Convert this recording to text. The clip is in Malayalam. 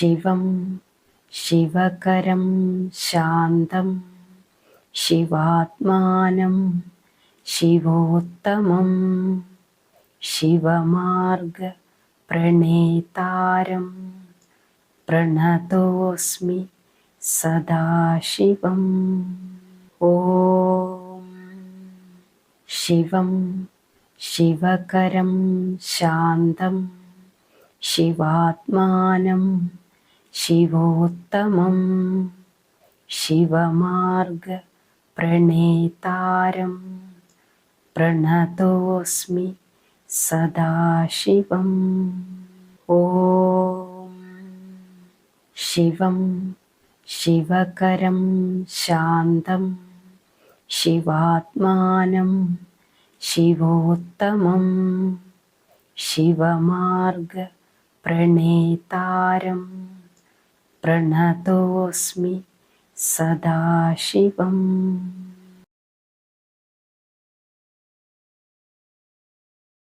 ശിവം ശിവകരം ശാന്തം ശിവാത്മാനം ശിവോത്തമം ശിവമാർഗ പ്രണേതാരം പ്രണതോസ്മി സദാശിവം. ഓം ശിവം ശിവകരം ശാന്തം ശിവാത്മാനം ശിവോത്തമം. ശിവമാർഗ പ്രണേതാരം. പ്രണതോസ്മി സദാശിവം. ഓം ശിവം. ശിവകരം ശാന്തം. ശിവാത്മാനം ശിവോത്തമം. ശിവമാർഗ പ്രണേതാരം. പ്രണതോസ്മി സദാശിവം